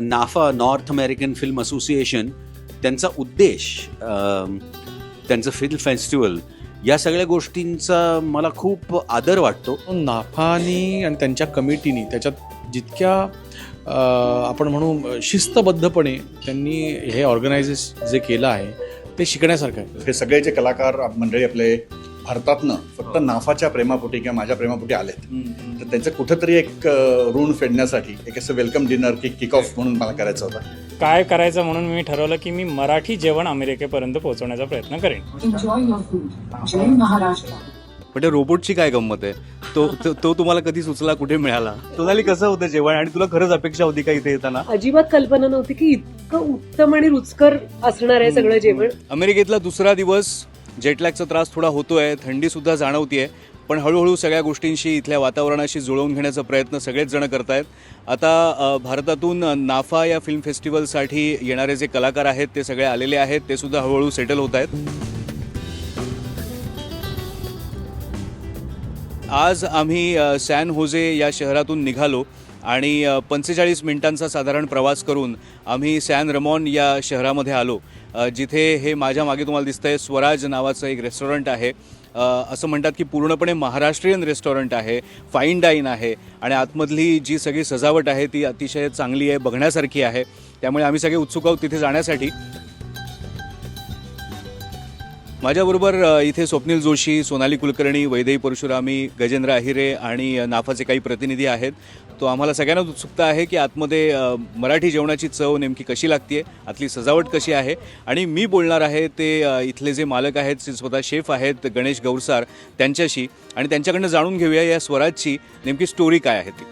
नाफा north American film association त्यांचा उद्देश त्यांचं फिल्म फेस्टिवल या सगळ्या गोष्टींचा मला खूप आदर वाटतो. नाफानी आणि त्यांच्या कमिटीनी त्याच्यात जितक्या आपण म्हणू शिस्तबद्धपणे त्यांनी हे ऑर्गनायझेस जे केलं आहे ते शिकण्यासारखं आहे. हे सगळे जे कलाकार मंडळी आपले भारतातनं फक्त नाफाच्या प्रेमापोटी किंवा माझ्या प्रेमापोटी आलेत. तर त्यांचं कुठंतरी एक ऋण फेडण्यासाठी एक असं वेलकम डिनर की किक ऑफ म्हणून मला करायचं होतं. काय करायचं म्हणून मी ठरवलं की मी मराठी जेवण अमेरिकेपर्यंत पोहोचवण्याचा प्रयत्न करेन. त्या रोबोटची काय गंमत आहे? तो तो- तो तुम्हाला कधी सुचला कुठे मिळाला? सोनाली कसं होतं जेवण? आणि तुला खरंच अपेक्षा होती का इथे येताना? अजिबात कल्पना नव्हती की इतकं उत्तम आणि रुचकर असणार आहे सगळं जेवण. अमेरिकेतला दुसरा दिवस जेटलॅगचा त्रास थोडा होतोय थंडीसुद्धा जाणवतीये पण हळूहळू सगळ्या गोष्टींशी इथल्या वातावरणाशी जुळवून घेण्याचा प्रयत्न सगळेच जण करतायत. आता भारतातून नाफा या फिल्म फेस्टिवलसाठी येणारे जे कलाकार आहेत ते सगळे आलेले आहेत ते सुद्धा हळूहळू सेटल होत आहेत. आज आम्ही सॅन होजे या शहरातून निघालो आणि पंचेचाळीस मिनिटांचा साधारण प्रवास करून आम्ही सॅन रमॉन या शहरामध्ये आलो. जिथे हे माझ्या मागे तुम्हाला दिसतं आहे स्वराज नावाचं एक रेस्टॉरंट आहे. असं म्हणतात की पूर्णपणे महाराष्ट्रीयन रेस्टॉरंट आहे फाईन डाईन आहे आणि आतमधली जी सगळी सजावट आहे ती अतिशय चांगली आहे बघण्यासारखी आहे. त्यामुळे आम्ही सगळे उत्सुक आहोत तिथे जाण्यासाठी. माझ्याबरोबर इथे स्वप्नील जोशी सोनाली कुलकर्णी वैदेही परशुरामी गजेंद्र अहिरे आणि नाफाचे काही प्रतिनिधी आहेत. तो आम्हाला सगळ्यांनाच उत्सुकता आहे की आतमध्ये मराठी जेवणाची चव नेमकी कशी लागते आतली सजावट कशी आहे. आणि मी बोलणार आहे ते इथले जे मालक आहेत जे स्वतः शेफ आहेत गणेश गौरसार त्यांच्याशी. आणि त्यांच्याकडनं जाणून घेऊया या स्वराजची नेमकी स्टोरी काय आहे ती.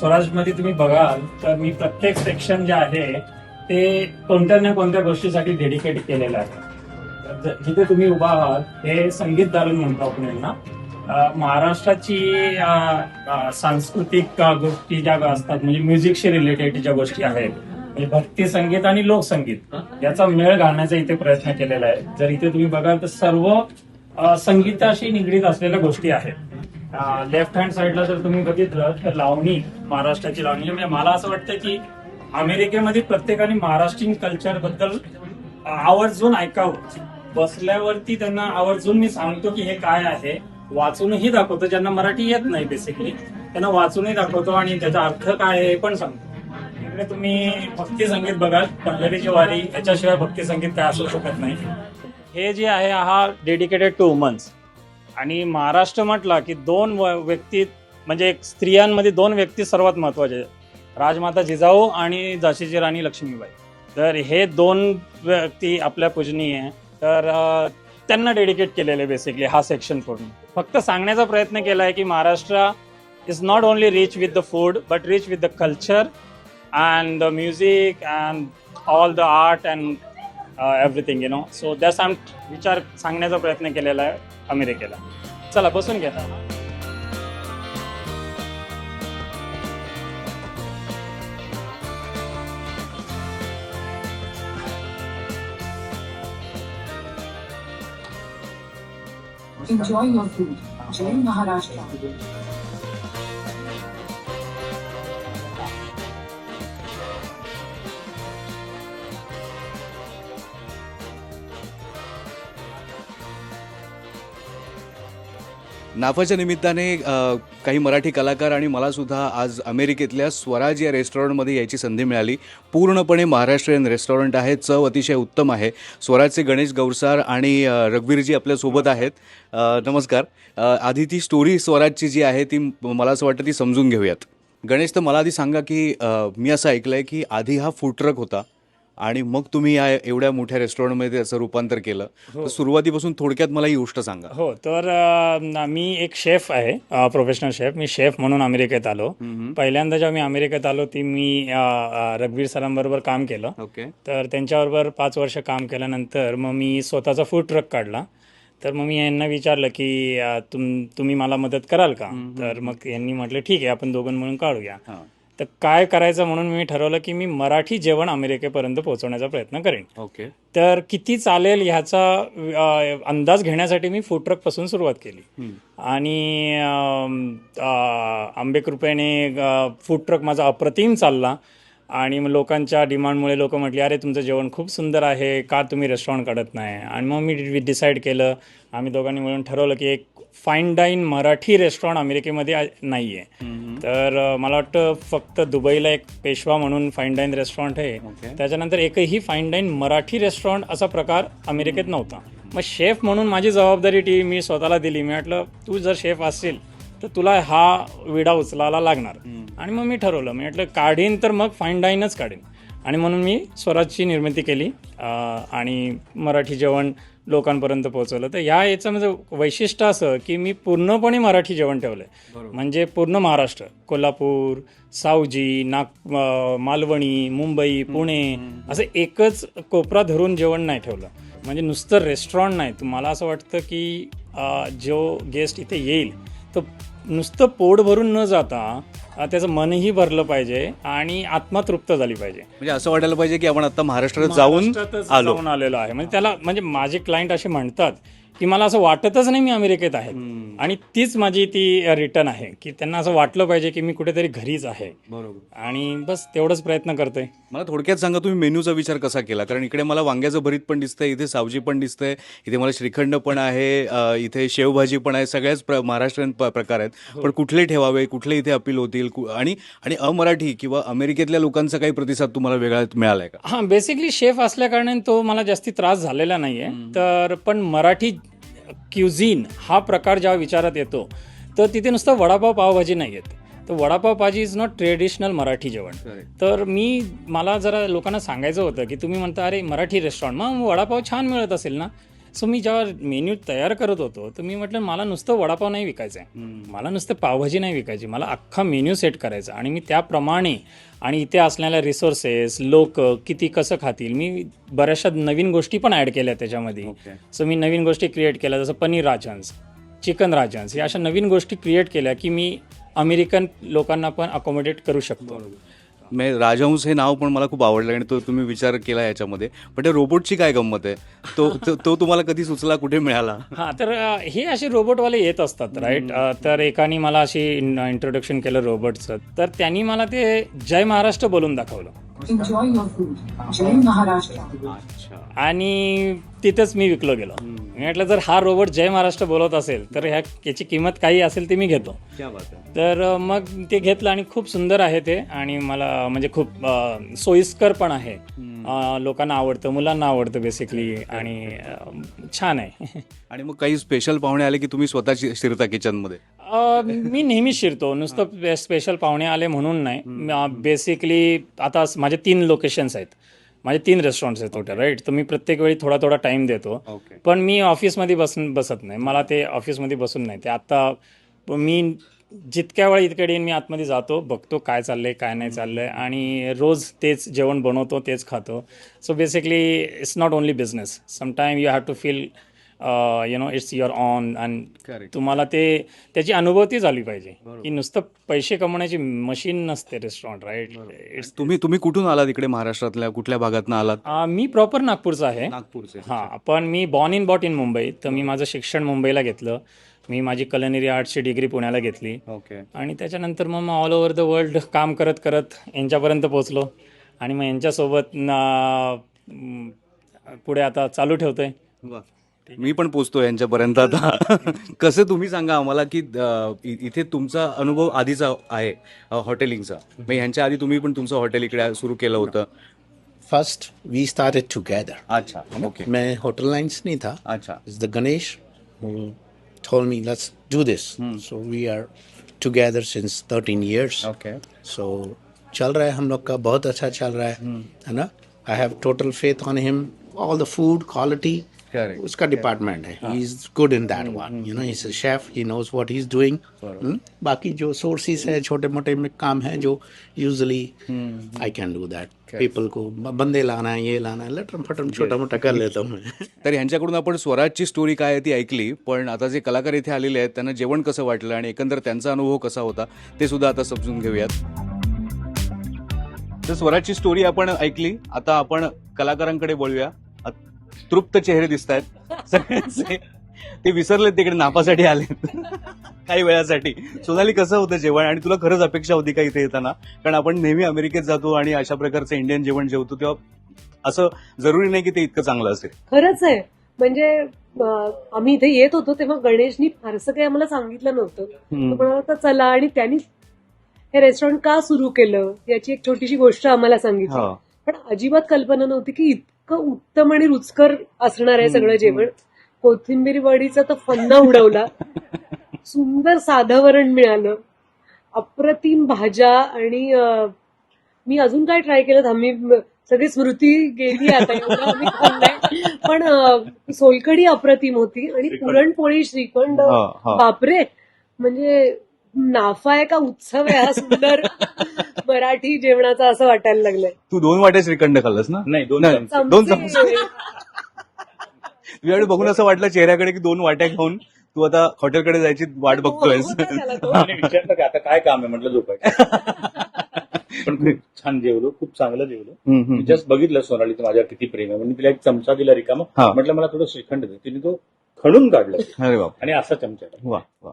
स्वराजमध्ये तुम्ही बघाल तर मी प्रत्येक सेक्शन जे आहे ते कोणत्या ना कोणत्या गोष्टीसाठी डेडिकेट केलेलं आहे. जिथे तुम्ही उभा आहात हे संगीत दालन म्हणतो आपण यांना. महाराष्ट्राची सांस्कृतिक गोष्टी ज्या असतात म्हणजे म्युझिकशी रिलेटेड ज्या गोष्टी आहेत म्हणजे भक्ती संगीत आणि लोकसंगीत याचा मेळ घालण्याचा इथे प्रयत्न केलेला आहे. जर इथे तुम्ही बघाल तर सर्व संगीताशी निगडीत असलेल्या गोष्टी आहेत. लेफ्ट हँड साईडला जर तुम्ही बघितलं तर लावणी महाराष्ट्राची लावणी. म्हणजे मला असं वाटतं की अमेरिकेमध्ये प्रत्येकाने महाराष्ट्रीयन कल्चरबद्दल आवर्जून ऐकावं. बसल्यावरती त्यांना आवर्जून मी सांगतो की हे काय आहे. वाचूनही दाखवतो ज्यांना मराठी येत नाही बेसिकली त्यांना वाचूनही दाखवतो आणि त्याचा अर्थ काय आहे हे पण सांगतो. इकडे तुम्ही भक्ती संगीत बघाल पंढरीची वारी याच्याशिवाय भक्ती संगीत काय असू शकत नाही. हे जे आहे हा डेडिकेटेड टू वुमन्स आणि महाराष्ट्र म्हटला की दोन व- व्यक्ती म्हणजे एक स्त्रियांमध्ये दोन व्यक्ती सर्वात महत्त्वाचे आहेत. राजमाता जिजाऊ आणि झाशीची राणी लक्ष्मीबाई. तर हे दोन व्यक्ती आपल्या पूजनीय तर त्यांना डेडिकेट केलेले बेसिकली हा सेक्शन पूर्ण. फक्त सांगण्याचा प्रयत्न केला आहे की Maharashtra is not only rich with the food but rich with the culture and the music and all the art and everything you know so that's विचार सांगण्याचा प्रयत्न केलेला आहे अमेरिकेला चला बसून घ्या Enjoy your food. Jai Maharashtra. नाफाच्या निमित्ताने काही मराठी कलाकार आणि मला सुद्धा आज अमेरिकेतल्या स्वराज या रेस्टॉरंटमध्ये यायची संधी मिळाली. पूर्णपणे महाराष्ट्रीयन रेस्टॉरंट आहे चव अतिशय उत्तम आहे. स्वराजचे गणेश गौरसार आणि रघुवीरजी आपल्यासोबत आहेत. नमस्कार. आधी ती स्टोरी स्वराजची जी आहे ती मला असं वाटतं ती समजून घेऊयात. गणेश तर मला आधी सांगा की मी असं ऐकलं आहे की आधी हा फूड ट्रक होता. आणि मग तुम्ही या एवढ्या मोठ्या रेस्टॉरंटमध्ये त्याचं रूपांतर केलं तर सुरुवातीपासून थोडक्यात मला ही गोष्ट सांगा. हो तर अ, मी एक शेफ आहे प्रोफेशनल शेफ मी शेफ म्हणून अमेरिकेत आलो. पहिल्यांदा जेव्हा मी अमेरिकेत आलो ती मी अ, अ, रघुवीर सरांबरोबर काम केलं. ओके. तर त्यांच्याबरोबर पाच वर्ष काम केल्यानंतर मग मी स्वतःचा फूड ट्रक काढला. तर मग मी यांना विचारलं की अ, तुम तुम्ही मला मदत कराल का? तर मग यांनी म्हटलं ठीक आहे आपण दोघं म्हणून काढूया. हां. तर काय करायचं म्हणून मी ठरवलं की मी मराठी जेवण अमेरिकेपर्यंत पोहोचवण्याचा प्रयत्न करेन. ओके. तर किती चालेल ह्याचा अंदाज घेण्यासाठी मी फूड ट्रकपासून सुरुवात केली. आणि अम, अ, आंबे कृपेने फूड ट्रक माझा अप्रतिम चालला. आणि मग लोकांच्या डिमांडमुळे लोक म्हटली अरे तुमचं जेवण खूप सुंदर आहे का तुम्ही रेस्टॉरंट काढत नाही? आणि मग मी डिसाईड केलं आम्ही दोघांनी मिळून ठरवलं की एक फाईन डाईन मराठी रेस्टॉरंट अमेरिकेमध्ये नाही आहे तर मला वाटतं फक्त दुबईला एक पेशवा म्हणून फाईन डाईन रेस्टॉरंट आहे. त्याच्यानंतर एकही फाईन डाईन मराठी रेस्टॉरंट असा प्रकार अमेरिकेत नव्हता. मग शेफ म्हणून माझी जबाबदारी ती मी स्वतःला दिली. मी म्हटलं तू जर शेफ असेल तर तुला हा विडा उचलायला लागणार. आणि मग मी ठरवलं. मी म्हटलं काढीन तर मग फाईन डाईनच काढीन. आणि म्हणून मी स्वराजची निर्मिती केली. आणि मराठी जेवण लोकांपर्यंत पोहोचवलं. तर ह्या याचं म्हणजे वैशिष्ट्य असं की मी पूर्णपणे मराठी जेवण ठेवलं आहे म्हणजे पूर्ण महाराष्ट्र. कोल्हापूर सावजी नाग मालवणी मुंबई पुणे असं एकच कोपरा धरून जेवण नाही ठेवलं. म्हणजे नुसतं रेस्टॉरंट नाही. तुम्हाला असं वाटतं की जो गेस्ट इथे येईल तो नुसतं पोट भरून न जाता त्याचं मनही भरलं पाहिजे आणि आत्मा तृप्त झाली पाहिजे. म्हणजे असं वाटायला पाहिजे की आपण आता महाराष्ट्रात जाऊन महाराष्ट्रातच आलो. जाऊन आलेलो आहे. म्हणजे त्याला म्हणजे माझे क्लायंट असे म्हणतात की मला असं वाटतच नाही मी अमेरिकेत आहे. आणि तीच माझी ती रिटर्न आहे की त्यांना असं वाटलं पाहिजे की मी कुठेतरी घरीच आहे. बरोबर. आणि बस तेवढंच प्रयत्न करतोय. मला थोडक्यात सांगा तुम्ही मेन्यूचा विचार कसा केला? कारण इकडे मला वांग्याचं भरीत पण दिसतंय इथे सावजी पण दिसतंय इथे मला श्रीखंड पण आहे अ, इथे शेवभाजी पण आहे सगळ्याच प्र महाराष्ट्रीयन प- प्रकार आहेत. पण कुठले ठेवावे कुठले इथे अपील होतील कु- आणि आणि अमराठी किंवा अमेरिकेतल्या लोकांचा काही प्रतिसाद तुम्हाला वेगळा मिळालाय का? हां बेसिकली शेफ असल्याकारणाने तो मला जास्ती त्रास झालेला नाही आहे तर पण मराठी क्युझिन हा प्रकार जेव्हा विचारात येतो तर तिथे नुसतं वडापाव पावभाजी नाही येत. तर वडापाव भाजी इज नॉट ट्रेडिशनल मराठी जेवण. तर मी मला जरा लोकांना सांगायचं होतं की तुम्ही म्हणता अरे मराठी रेस्टॉरंट मग वडापाव छान मिळत असेल ना? सो मी जेव्हा मेन्यू तयार करत होतो तर मी म्हटलं मला नुसतं वडापाव नाही विकायचं आहे मला नुसतं पावभाजी नाही विकायची. मला अख्खा मेन्यू सेट करायचा. आणि मी त्याप्रमाणे आणि इथे असलेल्या रिसोर्सेस लोक किती कसं खातील मी बऱ्याचशा नवीन गोष्टी पण ॲड केल्या त्याच्यामध्ये. सो मी नवीन गोष्टी क्रिएट केल्या जसं पनीर राजहंस चिकन राजहंस या अशा नवीन गोष्टी क्रिएट केल्या की मी अमेरिकन लोकांना पण अकोमोडेट करू शकतो. मे राजहंस हे नाव पण मला खूप आवडलं आणि तो तुम्ही विचार केला याच्यामध्ये. पण त्या रोबोटची काय गंमत आहे? तो तो- तो तुम्हाला कधी सुचला कुठे मिळाला? हां तर हे असे रोबोटवाले येत असतात राईट तर एकाने मला अशी इंट्रोडक्शन केलं रोबोटचं. तर त्यांनी मला ते जय महाराष्ट्र बोलून दाखवलं. Enjoy your food. Jai Maharashtra. आणि तिथंच मी विकलो गेलो. मी म्हटलं जर हा रोबोट जय महाराष्ट्र बोलत असेल तर ह्या याची किंमत काही असेल ती मी घेतो. तर मग ते घेतलं आणि खूप सुंदर आहे ते. आणि मला म्हणजे खूप सोयीस्कर पण आहे. लोकांना आवडतं मुलांना आवडतं बेसिकली आणि छान आहे. आणि मग काही स्पेशल पाहुणे आले की तुम्ही स्वतः शि- शिरता किचनमध्ये मी नेहमी शिरतो. नुसतं स्पेशल पाहुणे आले म्हणून नाही. बेसिकली आता माझे तीन लोकेशन्स आहेत. माझे तीन रेस्टॉरंट्स आहेत टोटल राईट तर मी प्रत्येक वेळी थोडा थोडा टाइम देतो. पण मी ऑफिसमध्ये बसून बसत नाही. मला ते ऑफिसमध्ये बसून नाही. ते आता मी जितक्या वेळा येईन मी आतमध्ये जातो बघतो काय चाललंय काय नाही चाललंय. आणि रोज तेच जेवण बनवतो तेच खातो. So basically it's not only business sometime you have to feel you know it's your own and. तुम्हाला ते त्याची अनुभूती झाली पाहिजे. की नुसतं पैसे कमवण्याची मशीन नसते रेस्टॉरंट राईट इट्स तुम्ही तुम्ही कुठून आलात इकडे? महाराष्ट्रातल्या कुठल्या भागातनं आलात? मी प्रॉपर नागपूरचा आहे. नागपूरचे. हां पण मी born in brought in Mumbai तर मी माझं शिक्षण मुंबईला घेतलं. मी माझी कलनरी आर्ट्सची डिग्री पुण्याला घेतली. ओके आणि त्याच्यानंतर मग मग ऑल ओव्हर द वर्ल्ड काम करत करत यांच्यापर्यंत पोचलो आणि मग यांच्यासोबत पुढे आता चालू ठेवतोय. मी पण पोचतो यांच्यापर्यंत. आता कसं तुम्ही सांगा आम्हाला की अ, इ- इथे तुमचा अनुभव आधीचा आहे अ, हॉटेलिंगचा. मग ह्यांच्या आधी तुम्ही पण तुमचं हॉटेल इकडे सुरू केलं होतं. First, we started together. अच्छा ओके मैं होटल लाइन्स नहीं था. अच्छा. It's the Ganesh who told me let's do this. So we are together since 13 years. Okay So चल रहा है हम लोग का बहुत अच्छा चल रहा है है ना? I have total faith on him all the food quality Correct. उसका डिपार्टमेंट है he is good in that one you know is a chef he knows what he is doing बाकी जो सोर्सेज है छोटे मोटे में काम है जो usually I can do that people को बंदे लाना है ये लाना है लटरम फटरम छोटा मोटा कर लेता हूँ तर ह्यांच्याकडून आपण स्वराजची स्टोरी काय आहे ती ऐकली पण आता जे कलाकार इथे आलेले आहेत त्यांना जेवण कसं वाटलं आणि एकंदर त्यांचा अनुभव कसा होता ते सुद्धा आता समजून घेऊयात. तर स्वराजची स्टोरी आपण ऐकली आता आपण कलाकारांकडे अ- तृप्त चेहरे दिसत आहेत सगळ्यांचे. ते विसरले तिकडे नापासाठी आले काही वेळासाठी. सोनाली कसं होतं जेवण? आणि तुला खरंच अपेक्षा होती का इथे येताना? कारण आपण नेहमी अमेरिकेत जातो आणि अशा प्रकारचं इंडियन जेवण जेवतो तेव्हा असं जरुरी नाही की ते इतकं चांगलं असेल. खरंच आहे. म्हणजे आम्ही इथे येत होतो तेव्हा गणेशनी फारसं काही आम्हाला सांगितलं नव्हतं. चला. आणि त्यांनी हे रेस्टॉरंट का सुरू केलं याची एक छोटीशी गोष्ट आम्हाला सांगितली. पण अजिबात कल्पना नव्हती की इतकं उत्तम आणि रुचकर असणार आहे सगळं जेवण. कोथिंबीर वडीचा तर फन्ना उडवला. सुंदर साधं वरण मिळालं. अप्रतिम भाज्या आणि मी अजून काय ट्राय केलं? आम्ही सगळी स्मृती गेली आता पण अं, सोलकढी अप्रतिम होती आणि पुरणपोळी श्रीखंड. बापरे! म्हणजे नाफा आहे का उत्सव आहे हा सुंदर? मराठी जेवणाचा असं वाटायला लागलंय. तू दोन वाटे श्रीखंड खाल्लंस ना? नाही दोन नाही, चमचे. दोन चमचे. तुझ्याकडे बघून असं वाटलं चेहऱ्याकडे की दोन वाट्या खाऊन तू आता हॉटेलकडे जायची वाट बघतोयस. हो, काय झालं तो? आणि विचारलं की आता काय काम आहे म्हटलं झोपायचं. पण खूप छान जेवलो खूप चांगलं जेवलो. हम्म, हम्म. मी जस्ट बघितलं सोनालीचं माझ्या किती प्रेम आहे. म्हणजे तिला एक चमचा दिला रिकामा. हा. म्हटलं मला थोडं श्रीखंड दे. तिने तो खणून काढलं. अरे बाप आणि असा चमचा. वा वा.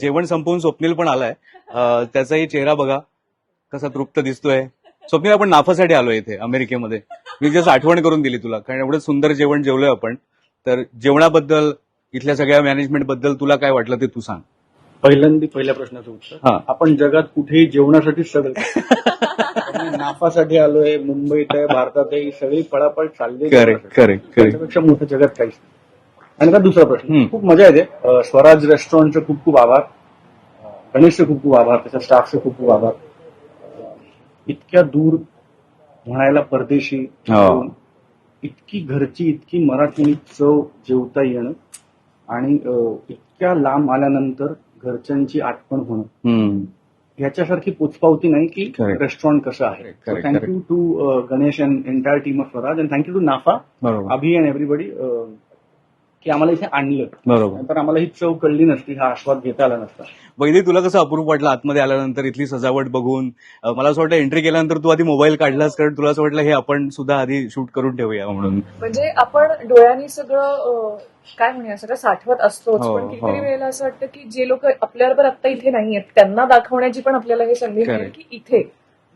जेवण. संपवून स्वप्नील पण आलाय. त्याचाही चेहरा बघा. कसा तृप्त दिसतोय. स्वप्नील आपण नाफासाठी आलोय इथे अमेरिकेमध्ये. मी जस्ट आठवण करून दिली तुला कारण एवढं सुंदर जेवण जेवलोय आपण. तर जेवणाबद्दल इथल्या सगळ्या मॅनेजमेंटबद्दल तुला काय वाटलं ते तू सांग. पहिल्यांदा पहिल्या प्रश्नाचं उत्तर. आपण जगात कुठेही जेवणासाठीच सगळं. नाफासाठी आलोय मुंबईत आहे भारतात आहे सगळी पळापळ चालली जेवणासाठी. त्याच्यापेक्षा मोठं जगात काहीच आणि आता दुसरा प्रश्न. खूप मजा येते. अं, स्वराज रेस्टॉरंटचे खूप खूप आभार. अं, गणेशचे खूप खूप आभार. त्याच्या स्टाफचे खूप खूप आभार. अं, इतक्या दूर म्हणायला परदेशी हो. येऊन इतकी घरची इतकी मराठी चव जेवता येणं आणि अं, इतक्या लांब आल्यानंतर घरच्यांची आठवण होणं. हम्म. ह्याच्यासारखी पोचपावती नाही की Correct. रेस्टॉरंट कसं आहे. Correct, correct, thank you to Ganesh and entire team of Swaraj and thank you to NAFA बरोबर. अभि अँड एव्हरीबडी की आम्हाला इथे आणलं. बरोबर. नंतर आम्हाला ही चव कळली नसती हा आस्वाद घेता आला नसता. वैदे तुला कसं अप्रूप वाटलं आतमध्ये आल्यानंतर इथली सजावट बघून? अं, मला असं वाटतं एंट्री केल्यानंतर तू आधी मोबाईल काढलास कारण तुला असं वाटलं हे आपण सुद्धा आधी शूट करून ठेवूया म्हणून. म्हणजे आपण डोळ्यांनी सगळं अं, काय म्हणूया सगळं साठवत असतोच हो, पण कितीतरी हो. वेळेला असं वाटतं की जे लोक आपल्याबरोबर आता इथे नाहीयेत त्यांना दाखवण्याची पण आपल्याला ही संधी मिळेल Correct. की इथे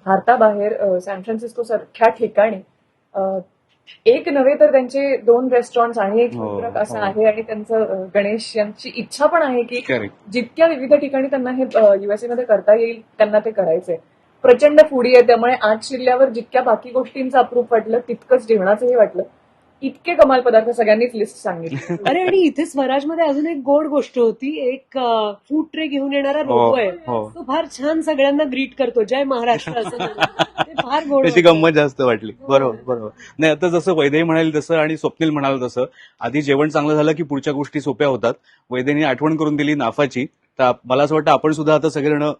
भारताबाहेर अं, सॅन फ्रान्सिस्को सारख्या ठिकाणी अं, एक नव्हे तर त्यांचे दोन रेस्टॉरंट आणि एक हो, फूड ट्रक असं हो. आहे आणि त्यांचं गणेश यांची इच्छा पण आहे की जितक्या विविध ठिकाणी त्यांना हे युएसए मध्ये करता येईल त्यांना ते करायचंय. प्रचंड फुडी आहे त्यामुळे आज शिरल्यावर जितक्या बाकी गोष्टींचं अप्रूप वाटलं तितकंच जेवणाचंही वाटलं. इतके कमाल पदार्थ सगळ्यांनीच लिस्ट सांगितली. अरे आणि इथे स्वराजमध्ये अजून एक गोड गोष्ट होती. एक फूड ट्रे घेऊन येणारा हो रोबो आहे हो. तो फार छान सगळ्यांना ग्रीट करतो. जय महाराष्ट्र असं. ते फार गोड त्याची वाटलं. गंमत जास्त वाटली. बरोबर बरोबर. नाही आता जसं वैदेही म्हणाल तसं आणि स्वप्नील म्हणाल तसं आधी जेवण चांगलं झालं की पुढच्या गोष्टी सोप्या होतात. वैदेनी आठवण करून दिली नाफाची. तर मला असं वाटतं आपण सुद्धा आता सगळेजण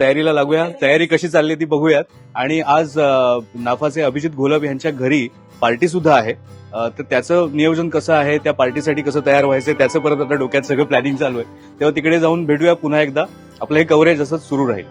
तयारीला लागूया. तयारी कशी चालली ती बघूयात. आणि आज नाफाचे अभिजित घोलप यांच्या घरी पार्टी सुद्धा आहे. तर त्याचं नियोजन कसं आहे? त्या पार्टीसाठी कसं तयार व्हायचं त्याचं परत आता डोक्यात सगळं प्लॅनिंग चालू आहे. तेव्हा तिकडे जाऊन भेटूया पुन्हा एकदा. आपलं हे कव्हरेज असंच सुरू राहील.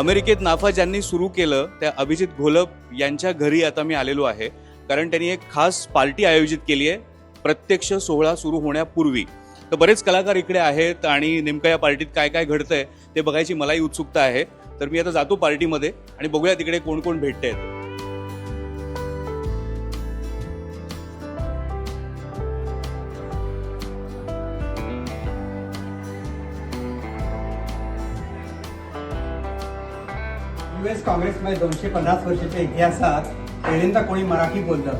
अमेरिकेत नाफा ज्यांनी सुरू केलं त्या अभिजित घोलप यांच्या घरी आता मी आलेलो आहे. कारण त्यांनी एक खास पार्टी आयोजित केली आहे. प्रत्यक्ष सोहळा सुरू होण्यापूर्वी. तर बरेच कलाकार इकडे आहेत आणि नेमकं या पार्टीत काय काय घडतंय ते बघायची मलाही उत्सुकता आहे. तर मी आता जातो पार्टीमध्ये आणि बघूया तिकडे कोण कोण भेटत आहेत काँग्रेसमध्ये दोनशे पन्नास वर्षाच्या इतिहासात पहिल्यांदा कोणी मराठी बोललं.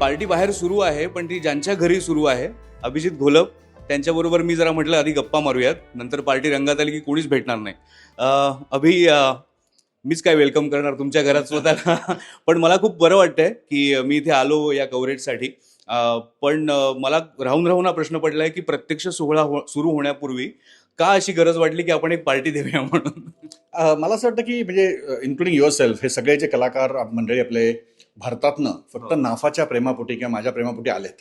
पार्टी बाहेर सुरू आहे पण ती ज्यांच्या घरी सुरू आहे अभिजित घोलप त्यांच्याबरोबर मी जरा म्हटलं आधी गप्पा मारूयात. नंतर पार्टी रंगात आली की कोणीच भेटणार नाही. अं, अभि मीच काय वेलकम करणार तुमच्या घरात स्वतःला? पण मला खूप बरं वाटतंय की मी इथे आलो या कव्हरेजसाठी पण मला राहून राहून हा प्रश्न पडलाय की प्रत्यक्ष सोहळा हो सुरू होण्यापूर्वी का अशी गरज वाटली की आपण एक पार्टी देऊया म्हणून? मला असं वाटतं की म्हणजे इन्क्लुडिंग युअर सेल्फ हे सगळे जे कलाकार मंडळी आपले भारतातनं फक्त नाफाच्या प्रेमापोटी किंवा माझ्या प्रेमापोटी आलेत.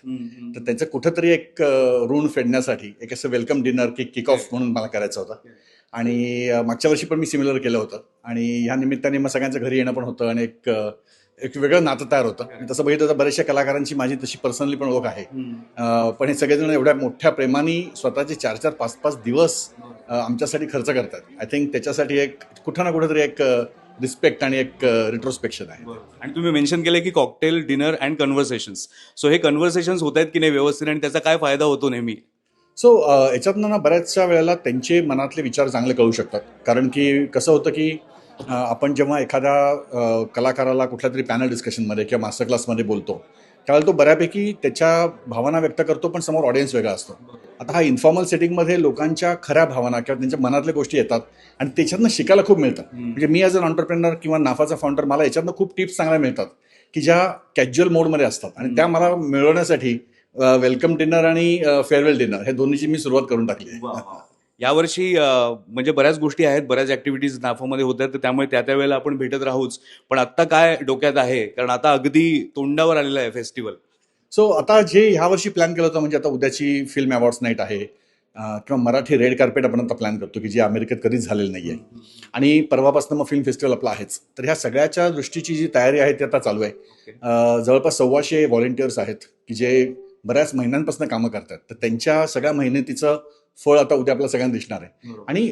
तर त्यांचं कुठंतरी एक ऋण फेडण्यासाठी एक असं वेलकम डिनर की किक ऑफ म्हणून मला करायचं होतं. आणि मागच्या वर्षी पण मी सिमिलर केलं होतं. आणि ह्या निमित्ताने मग सगळ्यांचं घरी येणं पण होतं आणि एक एक वेगळं नातं तयार होतं. आणि तसं बघितलं तर बऱ्याचशा कलाकारांची माझी तशी पर्सनली पण ओळख आहे. पण हे सगळेजण एवढ्या मोठ्या प्रेमाने स्वतःचे चार चार पाच पाच दिवस आमच्यासाठी खर्च करतात. आय थिंक त्याच्यासाठी एक कुठं ना कुठंतरी एक रिस्पेक्ट आणि एक रिट्रोस्पेक्शन आहे. आणि तुम्ही मेन्शन केलं की cocktail dinner and conversations so हे कन्व्हर्सेशन्स होत आहेत की नाही व्यवस्थित आणि त्याचा काय फायदा होतो नेहमी? सो याच्यातनं ना बऱ्याचशा वेळेला त्यांचे मनातले विचार चांगले कळू शकतात. कारण की कसं होतं की अ, आपण जेव्हा एखाद्या अ, कलाकाराला कुठल्या तरी पॅनल डिस्कशनमध्ये किंवा मास्टर क्लासमध्ये बोलतो त्यावेळेला तो बऱ्यापैकी त्याच्या भावना व्यक्त करतो पण समोर ऑडियन्स वेगळा असतो. आता हा इन्फॉर्मल सेटिंगमध्ये लोकांच्या खऱ्या भावना किंवा त्यांच्या मनातल्या गोष्टी येतात आणि त्याच्यातनं शिकायला खूप मिळतं. म्हणजे मी ॲज अन ऑन्टरप्रेनर किंवा नाफाचा फाउंडर मला याच्यातनं खूप टिप्स चांगल्या मिळतात की ज्या कॅज्युअल मोडमध्ये असतात. आणि त्या मला मिळवण्यासाठी वेलकम डिनर आणि फेअरवेल डिनर हे दोन्हीची मी सुरुवात करून टाकली आहे. यावर्षी म्हणजे बऱ्याच गोष्टी आहेत बऱ्याच ऍक्टिव्हिटीज नाफामध्ये होत आहेत तर त्यामुळे त्या त्या वेळेला आपण भेटत राहूच. पण आत्ता काय डोक्यात आहे? कारण आता अगदी तोंडावर आलेलं आहे फेस्टिवल सो आता जे ह्या वर्षी प्लॅन केलं होतं म्हणजे आता उद्याची फिल्म अवॉर्ड्स नाईट आहे किंवा मराठी रेड कार्पेट आपण आता प्लॅन करतो की जे अमेरिकेत कधीच झालेलं नाही आहे आणि परवापासून मग फिल्म फेस्टिवल आपला आहेच. तर ह्या सगळ्याच्या दृष्टीची जी तयारी आहे ती आता चालू आहे. जवळपास सव्वाशे व्हॉलेंटियर्स आहेत की जे बऱ्याच महिन्यांपासून कामं करतात. तर त्यांच्या सगळ्या मेहनतीचं फळ आता उद्या आपल्या सगळ्यांना दिसणार आहे. आणि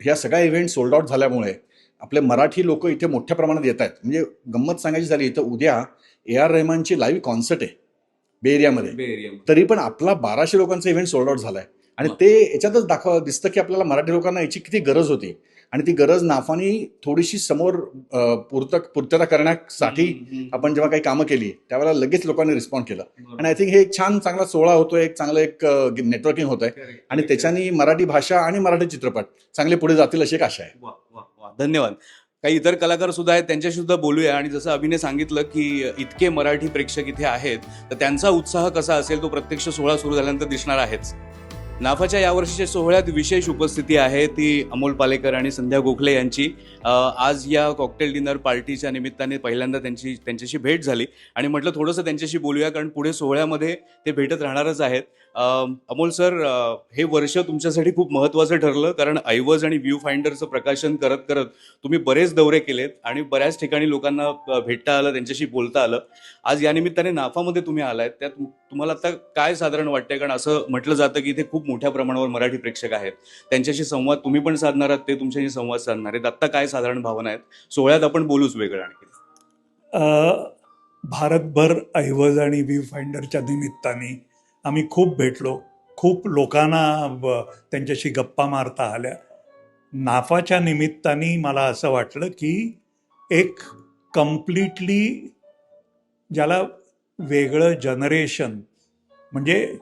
ह्या सगळ्या इव्हेंट सोल्ड आउट झाल्यामुळे आपले मराठी लोक इथे मोठ्या प्रमाणात येत आहेत. म्हणजे गंमत सांगायची झाली तर उद्या ए आर रहमानची लाईव्ह कॉन्सर्ट आहे बे एरियामध्ये. तरी पण आपला बाराशे लोकांचा इव्हेंट सोल्ड आउट झालाय. आणि ते याच्यातच दाखव दिसतं की आपल्याला मराठी लोकांना याची किती गरज होती. आणि ती गरज नाफानी थोडीशी समोर पूर्त पूर्तता करण्यासाठी आपण जेव्हा काही कामं केली त्यावेळेला लगेच लोकांनी रिस्पॉन्ड केलं. आणि आय थिंक हे एक छान चांगला सोहळा होतोय एक चांगलं एक नेटवर्किंग होत आहे आणि त्याच्यानी मराठी भाषा आणि मराठी चित्रपट चांगले पुढे जातील अशी एक आशा आहे. धन्यवाद. काही इतर कलाकार सुद्धा आहेत त्यांच्याशी सुद्धा बोलूया. आणि जसं अभिने सांगितलं की इतके मराठी प्रेक्षक इथे आहेत तर त्यांचा उत्साह कसा असेल तो प्रत्यक्ष सोहळा सुरू झाल्यानंतर दिसणार आहेच. नाफाच्या यावर्षीच्या सोहळ्यात विशेष उपस्थिती आहे ती अमोल पालेकर आणि संध्या गोखले यांची. आज या कॉकटेल डिनर पार्टीच्या निमित्ताने पहिल्यांदा त्यांची त्यांच्याशी भेट झाली. आणि म्हटलं थोडंसं त्यांच्याशी बोलूया कारण पुढे सोहळ्यामध्ये ते भेटत राहणारच आहेत. अमोल सर हे वर्ष तुमच्यासाठी खूप महत्त्वाचं ठरलं कारण ऐवज आणि व्ह्यू फाइंडरचं प्रकाशन करत करत तुम्ही बरेच दौरे केलेत आणि बऱ्याच ठिकाणी लोकांना भेटता आलं त्यांच्याशी बोलता आलं. आज या निमित्ताने नाफामध्ये तुम्ही आलाय त्यात तुम्हाला आता काय साधारण वाटतंय? कारण असं म्हटलं जातं की इथे खूप मोठ्या प्रमाणावर मराठी प्रेक्षक आहेत. त्यांच्याशी संवाद तुम्ही पण साधणार आहात ते तुमच्याशी संवाद साधणार आहेत. आत्ता काय साधारण भावना आहेत? सोहळ्यात आपण बोलूच वेगळं आणखी भारतभर ऐवज आणि व्ह्यू फाइंडरच्या निमित्ताने आम्ही खूप भेटलो. खूप लोकांना त्यांच्याशी गप्पा मारता आल्या. नाफाच्या निमित्ताने मला असं वाटलं की एक कम्प्लिटली ज्याला वेगळं जनरेशन म्हणजे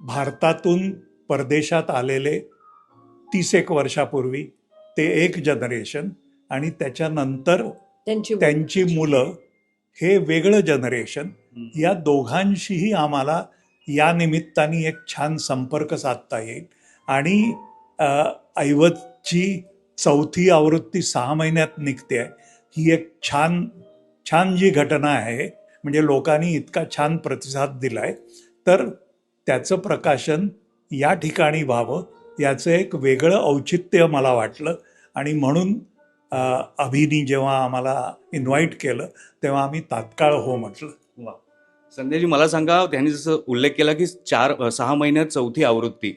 भारतातून परदेशात आलेले तीस एक वर्षापूर्वी ते एक जनरेशन आणि त्याच्यानंतर त्यांची त्यांची मुलं हे वेगळं जनरेशन या दोघांशीही आम्हाला या निमित्ताने एक छान संपर्क साधता येईल. आणि ऐवतची चौथी आवृत्ती सहा महिन्यात निघते आहे. ही एक छान छान जी घटना आहे म्हणजे लोकांनी इतका छान प्रतिसाद दिला आहे तर त्याचं प्रकाशन या ठिकाणी व्हावं याचं एक वेगळं औचित्य मला वाटलं. आणि म्हणून अभिनी जेव्हा आम्हाला इन्व्हाइट केलं तेव्हा आम्ही तात्काळ हो म्हटलं. संध्याजी मला सांगा त्यांनी जसं उल्लेख केला की चार सहा महिन्यात चौथी आवृत्ती.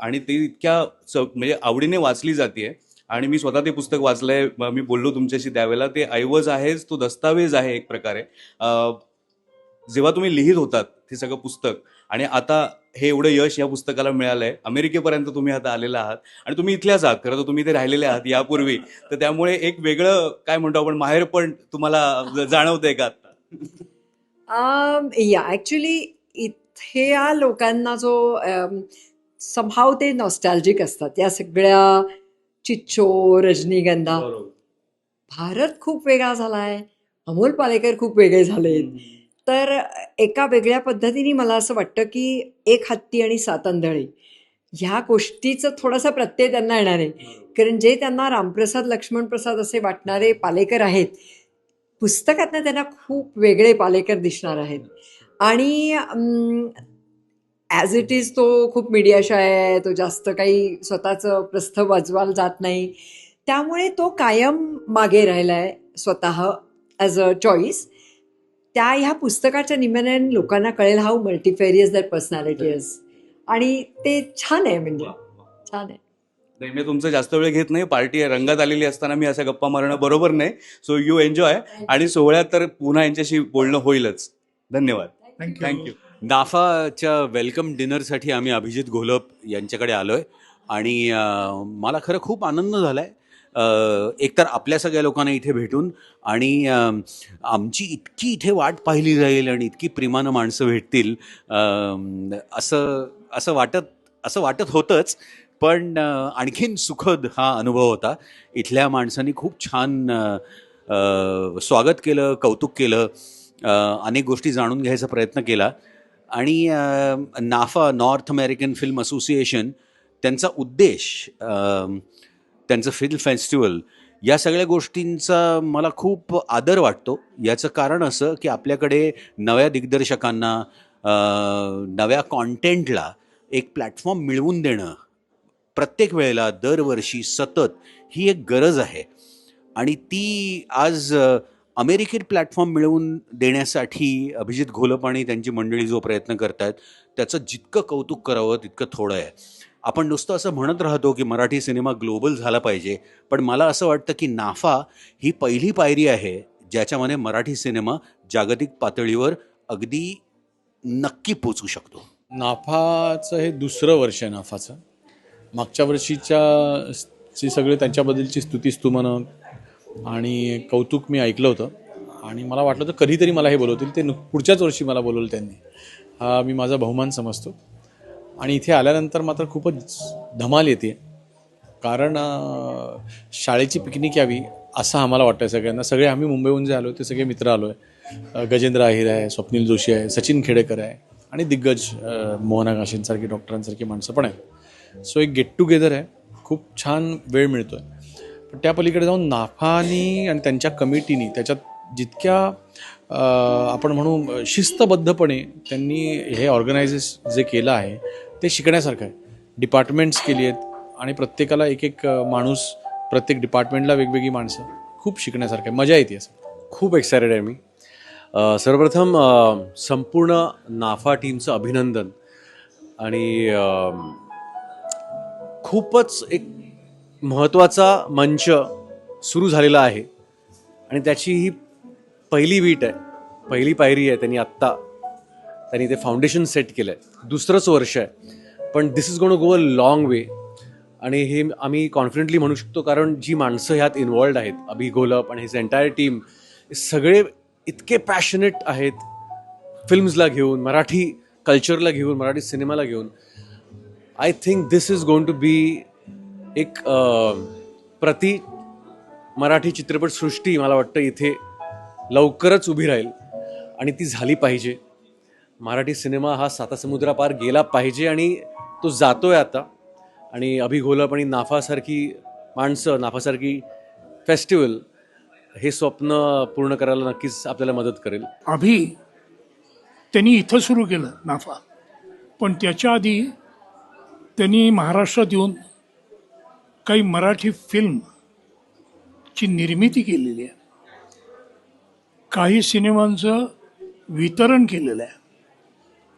आणि ती इतक्या च म्हणजे आवडीने वाचली जाते आणि मी स्वतः ते पुस्तक वाचलंय मी बोललो तुमच्याशी त्यावेळेला ते ऐवज आहेच तो दस्तावेज आहे एक प्रकारे. जेव्हा तुम्ही लिहित होतात ते सगळं पुस्तक आणि आता हे एवढं यश या पुस्तकाला मिळालंय अमेरिकेपर्यंत तुम्ही आता आलेला आहात आणि तुम्ही इथल्याच आहात खरं तर तुम्ही इथे राहिलेले आहात यापूर्वी. तर त्यामुळे एक वेगळं काय म्हणतो आपण माहेर पण तुम्हाला जाणवतंय का आता? Um, yeah, actually, it ह्या लोकांना जो संभाव ते नॉस्टॅल्जिक असतात. या सगळ्या चिच्चो रजनीगंधा. भारत खूप वेगळा झाला आहे अमोल पालेकर खूप वेगळे झालेत. तर एका वेगळ्या पद्धतीने मला असं वाटतं की एक हत्ती आणि सात आंधळे. ह्या गोष्टीचं थोडासा प्रत्यय त्यांना येणार आहे. कारण जे त्यांना रामप्रसाद लक्ष्मणप्रसाद असे वाटणारे पालेकर आहेत पुस्तकातनं त्यांना खूप वेगळे पालेकर दिसणार आहेत. आणि ॲज इट इज तो खूप मीडियाशाय आहे तो जास्त काही स्वतःचं प्रस्थ वाजवायला जात नाही. त्यामुळे तो कायम मागे राहिला आहे स्वतः ॲज अ चॉईस त्या ह्या पुस्तकाच्या निमित्ताने लोकांना कळेल how multifarious that personality is आणि ते छान आहे म्हणजे. छान आहे. नाही मी तुमचं जास्त वेळ घेत नाही. पार्टी आहे रंगात आलेली असताना मी अशा गप्पा मारणं बरोबर नाही. सो यू एन्जॉय आणि सोहळ्यात तर पुन्हा यांच्याशी बोलणं होईलच. धन्यवाद. थँक्यू थँक्यू नाफाच्या वेलकम डिनरसाठी आम्ही अभिजित घोलप यांच्याकडे आलो आहे आणि मला खरं खूप आनंद झाला आहे एकतर आपल्या सगळ्या लोकांना इथे भेटून आणि आमची इतकी इथे वाट पाहिली जाईल आणि इतकी प्रेमानं माणसं भेटतील. असं असं वाटत असं वाटत होतंच. पण आणखीन सुखद हा अनुभव होता. इथल्या माणसांनी खूप छान स्वागत केलं कौतुक केलं अनेक गोष्टी जाणून घ्यायचा प्रयत्न केला. आणि नाफा नॉर्थ अमेरिकन फिल्म असोसिएशन त्यांचा उद्देश त्यांचं फिल्म फेस्टिवल या सगळ्या गोष्टींचा मला खूप आदर वाटतो. याचं कारण असं की आपल्याकडे नव्या दिग्दर्शकांना नव्या कॉन्टेंटला एक प्लॅटफॉर्म मिळवून देणं प्रत्येक वेळेला दरवर्षी सतत ही एक गरज आहे. आणि ती आज अमेरिकेत प्लॅटफॉर्म मिळवून देण्यासाठी अभिजित घोलप आणि त्यांची मंडळी जो प्रयत्न करत आहेत त्याचं जितकं कौतुक करावं तितकं थोडं आहे. आपण नुसतं असं म्हणत राहतो की मराठी सिनेमा ग्लोबल झाला पाहिजे पण मला असं वाटतं की नाफा ही पहिली पायरी आहे ज्याच्यामध्ये मराठी सिनेमा जागतिक पातळीवर अगदी नक्की पोचू शकतो. नाफाचं हे दुसरं वर्ष आहे नाफाचं. मागच्या वर्षीच्या ची सगळे त्यांच्याबद्दलची स्तुतीस्तुमनं आणि कौतुक मी ऐकलं होतं. आणि मला वाटलं तर कधीतरी मला हे बोलवतील. ते पुढच्याच वर्षी मला बोलवलं त्यांनी. हा मी माझा बहुमान समजतो. आणि इथे आल्यानंतर मात्र खूपच धमाल येते. कारण शाळेची पिकनिक यावी असं आम्हाला वाटतं सगळ्यांना. सगळे आम्ही मुंबईहून जे आलो ते सगळे मित्र आलो आहे. गजेंद्र आहिर आहे स्वप्नील जोशी आहे सचिन खेडेकर आहे आणि दिग्गज अं, मोहना डॉक्टरांसारखी माणसं पण आहेत. सो एक गेट टुगेदर आहे. खूप छान वेळ मिळतो आहे पण त्या पलीकडे जाऊन नाफानी आणि त्यांच्या कमिटीनी त्याच्यात जितक्या आपण म्हणू शिस्तबद्धपणे त्यांनी हे ऑर्गनायझेस जे केलं आहे ते शिकण्यासारखं आहे. डिपार्टमेंट्स केली आहेत आणि प्रत्येकाला एक एक माणूस प्रत्येक डिपार्टमेंटला वेगवेगळी माणसं खूप शिकण्यासारखं आहे. मजा येते असं. खूप एक्सायटेड आहे मी. सर्वप्रथम संपूर्ण नाफा टीमचं अभिनंदन आणि खूपच एक महत्त्वाचा मंच सुरू झालेला आहे. आणि त्याची ही पहिली वीट आहे पहिली पायरी आहे त्यांनी आत्ता त्यांनी ते फाउंडेशन सेट केलं आहे दुसरंच वर्ष आहे. पण this is gonna go a long way आणि हे आम्ही कॉन्फिडेंटली म्हणू शकतो कारण जी माणसं ह्यात इन्वॉल्ड आहेत अभि गोलप आणि हिज एन्टायर टीम हे सगळे इतके पॅशनेट आहेत. फिल्म्सला घेऊन मराठी कल्चरला घेऊन मराठी सिनेमाला घेऊन. I think this is going to be एक प्रति मराठी चित्रपटसृष्टी मला वाटतं इथे लवकरच उभी राहील आणि ती झाली पाहिजे. मराठी सिनेमा हा सातासमुद्रापार गेला पाहिजे आणि तो जातो आहे आता. आणि अभिघोलप आणि नाफासारखी माणसं नाफासारखी फेस्टिवल हे स्वप्न पूर्ण करायला नक्कीच आपल्याला मदत करेल. अभि त्यांनी इथं सुरू केलं नाफा. पण त्याच्या आधी त्यांनी महाराष्ट्रात येऊन काही मराठी फिल्मची निर्मिती केलेली आहे. काही सिनेमांचं वितरण केलेलं आहे.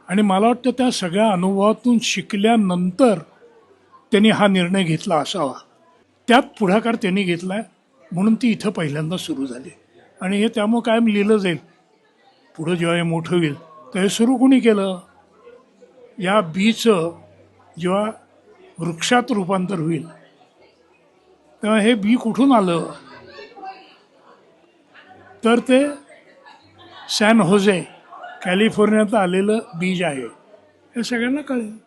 आणि मला वाटतं त्या सगळ्या अनुभवातून शिकल्यानंतर त्यांनी हा निर्णय घेतला असावा. त्यात पुढाकार त्यांनी घेतला आहे म्हणून ती इथं पहिल्यांदा सुरू झाली. आणि हे त्यामुळं कायम लिहिलं जाईल. पुढं जेव्हा हे मोठं होईल तर हे सुरू कोणी केलं? या बीचं जेव्हा वृक्षात रूपांतर होईल तेव्हा हे बी कुठून आलं? तर ते सॅन होजे कॅलिफोर्नियात आलेलं बीज आहे. हे सगळ्यांना कळेल.